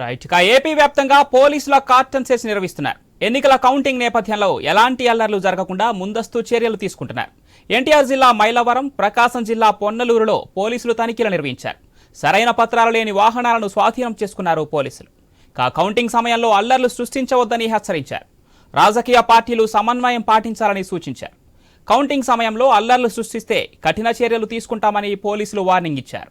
Right ఇక AP వ్యాప్తంగా పోలీసుల కార్టన్ సెస్ నిర్వహిస్తున్నారు. ఎన్నికల కౌంటింగ్ నేపథ్యంలో ఎలాంటి అల్లర్లు జరగకుండా ముందస్తు చర్యలు తీసుకుంటున్నారు. ఎన్టీఆర్ జిల్లా మైలవరం ప్రకాశం జిల్లా పొన్నలూరులో పోలీసులు తనిఖీలు నిర్వహించారు. సరైన పత్రాలు లేని వాహనాలను స్వాధీనం చేసుకున్నారు పోలీసులు. కా కౌంటింగ్ సమయంలో అల్లర్లు సృష్టించవద్దని హెచ్చరించారు. రాజకీయ పార్టీలు సమన్వయం పాటించాలని సూచించారు. కౌంటింగ్ సమయంలో అల్లర్లు సృష్టిస్తే కఠిన చర్యలు తీసుకుంటామని పోలీసులు వార్నింగ్ ఇచ్చారు.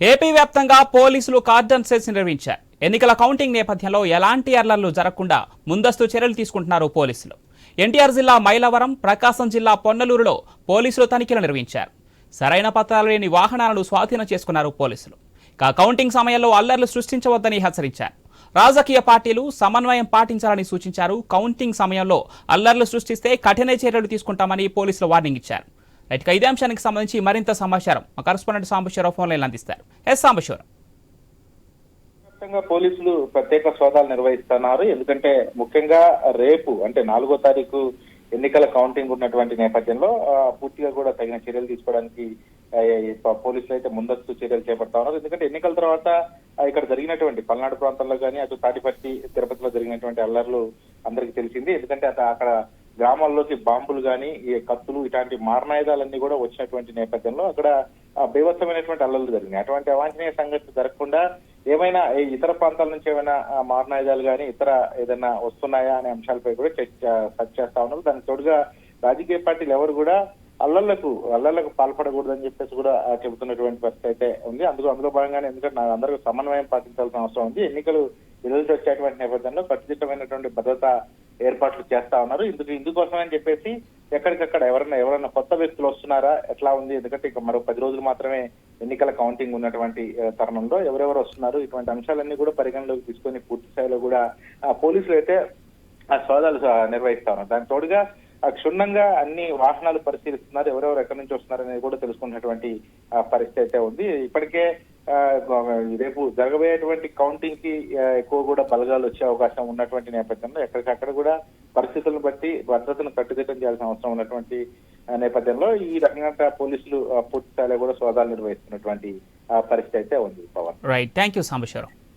ఏపీ వ్యాప్తంగా పోలీసులు కార్డన్ సెల్స్ నిర్వహించారు. ఎన్నికల కౌంటింగ్ నేపథ్యంలో ఎలాంటి అల్లర్లు జరగకుండా ముందస్తు చర్యలు తీసుకుంటున్నారు పోలీసులు. ఎన్టీఆర్ జిల్లా మైలవరం ప్రకాశం జిల్లా పొన్నలూరులో పోలీసులు తనిఖీలు నిర్వహించారు. సరైన పత్రాలు లేని వాహనాలను స్వాధీనం చేసుకున్నారు పోలీసులు. ఇక కౌంటింగ్ సమయంలో అల్లర్లు సృష్టించవద్దని హెచ్చరించారు. రాజకీయ పార్టీలు సమన్వయం పాటించాలని సూచించారు. కౌంటింగ్ సమయంలో అల్లర్లు సృష్టిస్తే కఠిన చర్యలు తీసుకుంటామని పోలీసులు వార్నింగ్ ఇచ్చారు. రైట్ ఇదే అంశానికి సంబంధించి మరింత సమాచారం మా కరస్పాండెంట్ సాంబశ్వర ఫోన్ లైన్ అందిస్తారు. ఎస్ సాంబశ్వరం పోలీసులు ప్రత్యేక సోదాలు నిర్వహిస్తున్నారు. ఎందుకంటే ముఖ్యంగా రేపు అంటే నాలుగో తారీఖు ఎన్నికల కౌంటింగ్ ఉన్నటువంటి నేపథ్యంలో పూర్తిగా కూడా తగిన చర్యలు తీసుకోవడానికి పోలీసులు అయితే ముందస్తు చర్యలు చేపడతా ఉన్నారు. ఎందుకంటే ఎన్నికల తర్వాత ఇక్కడ జరిగినటువంటి పల్నాడు ప్రాంతాల్లో కానీ అటు తాటిపట్టి తిరుపతిలో జరిగినటువంటి అల్లర్లు అందరికీ తెలిసింది. ఎందుకంటే అత- అక్కడ గ్రామాల్లోకి బాంబులు కానీ ఈ కత్తులు ఇలాంటి మారణాయుధాలన్నీ కూడా వచ్చినటువంటి నేపథ్యంలో అక్కడ బీభత్సమైనటువంటి అల్లర్లు జరిగినాయి. అటువంటి అవాంఛనీయ సంఘటన జరగకుండా ఏమైనా ఇతర ప్రాంతాల నుంచి ఏమైనా మారణాయుధాలు కానీ ఇతర ఏదైనా వస్తున్నాయా అనే అంశాలపై కూడా చర్చ సెర్చ్ చేస్తా ఉన్నారు. దానికి తోడుగా రాజకీయ పార్టీలు ఎవరు కూడా అల్లర్లకు అల్లర్లకు పాల్పడకూడదని చెప్పేసి కూడా చెబుతున్నటువంటి పరిస్థితి అయితే ఉంది. అందుకు అందులో భాగంగానే ఎందుకంటే నా అందరూ సమన్వయం పాటించాల్సిన అవసరం ఉంది. ఎన్నికలు రిజల్ట్ వచ్చేటువంటి నేపథ్యంలో కట్టుదిట్టమైనటువంటి భద్రత ఏర్పాట్లు చేస్తా ఉన్నారు. ఇందుకు ఇందుకోసమని చెప్పేసి ఎక్కడికక్కడ ఎవరైనా ఎవరైనా కొత్త వ్యక్తులు వస్తున్నారా ఎట్లా ఉంది? ఎందుకంటే ఇక మరో పది రోజులు మాత్రమే ఎన్నికల కౌంటింగ్ ఉన్నటువంటి తరుణంలో ఎవరెవరు వస్తున్నారు? ఇటువంటి అంశాలన్నీ కూడా పరిగణలోకి తీసుకొని పూర్తి స్థాయిలో కూడా ఆ, పోలీసులు అయితే ఆ సోదాలు నిర్వహిస్తా ఉన్నారు. దానికి తోడుగా క్షుణ్ణంగా అన్ని వాహనాలు పరిశీలిస్తున్నారు ఎవరెవరు ఎక్కడి నుంచి వస్తున్నారు అనేది కూడా తెలుసుకున్నటువంటి ఆ, పరిస్థితి అయితే ఉంది. ఇప్పటికే ఆ, రేపు జరగబోయేటువంటి కౌంటింగ్కి ఎక్కువ కూడా బలగాలు వచ్చే అవకాశం ఉన్నటువంటి నేపథ్యంలో ఎక్కడికక్కడ కూడా పరిస్థితులను బట్టి భద్రతను కట్టుదిట్టం చేయాల్సిన అవసరం ఉన్నటువంటి నేపథ్యంలో ఈ రకంగా పోలీసులు పూర్తి స్థాయిలో కూడా సోదాలు నిర్వహిస్తున్నటువంటి ఆ, పరిస్థితి అయితే ఉంది Pavan. Right thank you Sambashwaram